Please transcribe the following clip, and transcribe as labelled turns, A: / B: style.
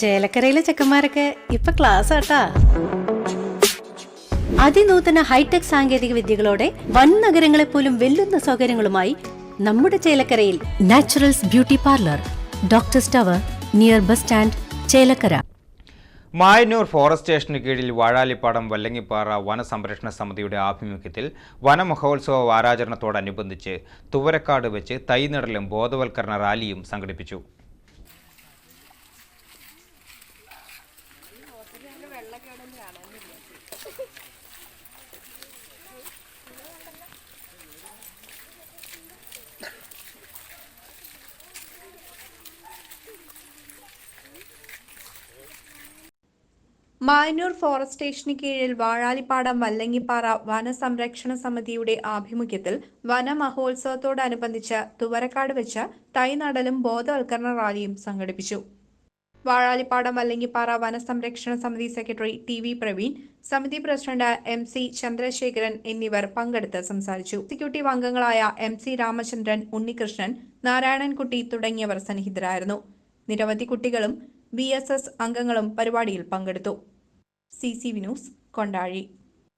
A: ചേലക്കരയിലെ ചെക്കന്മാരൊക്കെ ഇപ്പൊ ക്ലാസ് ആട്ടാ. അതിനൂതന ഹൈടെക് സാങ്കേതിക വിദ്യകളോടെ വൻ നഗരങ്ങളെ പോലും വെല്ലുന്ന സൗകര്യങ്ങളുമായി നമ്മുടെ ചേലക്കരയിൽ Naturals beauty parlour doctor tower near bus stand Chelakkara.
B: Mayannur forest സ്റ്റേഷന് കീഴിൽ വാഴാലിപ്പാടം വല്ലങ്ങിപ്പാറ വനസംരക്ഷണ സമിതിയുടെ ആഭിമുഖ്യത്തിൽ വനമഹോത്സവ വാരാചരണത്തോടനുബന്ധിച്ച് തുവരക്കാട് വെച്ച് തൈനടലും ബോധവൽക്കരണ റാലിയും സംഘടിപ്പിച്ചു.
C: മായന്നൂർ ഫോറസ്റ്റ് സ്റ്റേഷന് കീഴിൽ വാഴാലിപ്പാടം വല്ലങ്ങിപ്പാറ വനസംരക്ഷണ സമിതിയുടെ ആഭിമുഖ്യത്തിൽ വനമഹോത്സവത്തോടനുബന്ധിച്ച് തുവരക്കാട് വെച്ച് തൈനടലും ബോധവൽക്കരണ റാലിയും സംഘടിപ്പിച്ചു. വാഴാലിപ്പാടം വല്ലങ്ങിപ്പാറ വനസംരക്ഷണ സമിതി സെക്രട്ടറി ടി വി പ്രവീൺ സമിതി പ്രസിഡന്റ് എം സി ചന്ദ്രശേഖരൻ എന്നിവർ പങ്കെടുത്ത് സംസാരിച്ചു. എക്സിക്യൂട്ടീവ് അംഗങ്ങളായ എം സി രാമചന്ദ്രൻ ഉണ്ണികൃഷ്ണൻ നാരായണൻകുട്ടി തുടങ്ങിയവർ സന്നിഹിതരായിരുന്നു. നിരവധി കുട്ടികളും ബി അംഗങ്ങളും പരിപാടിയിൽ പങ്കെടുത്തു. C news Kondazhi.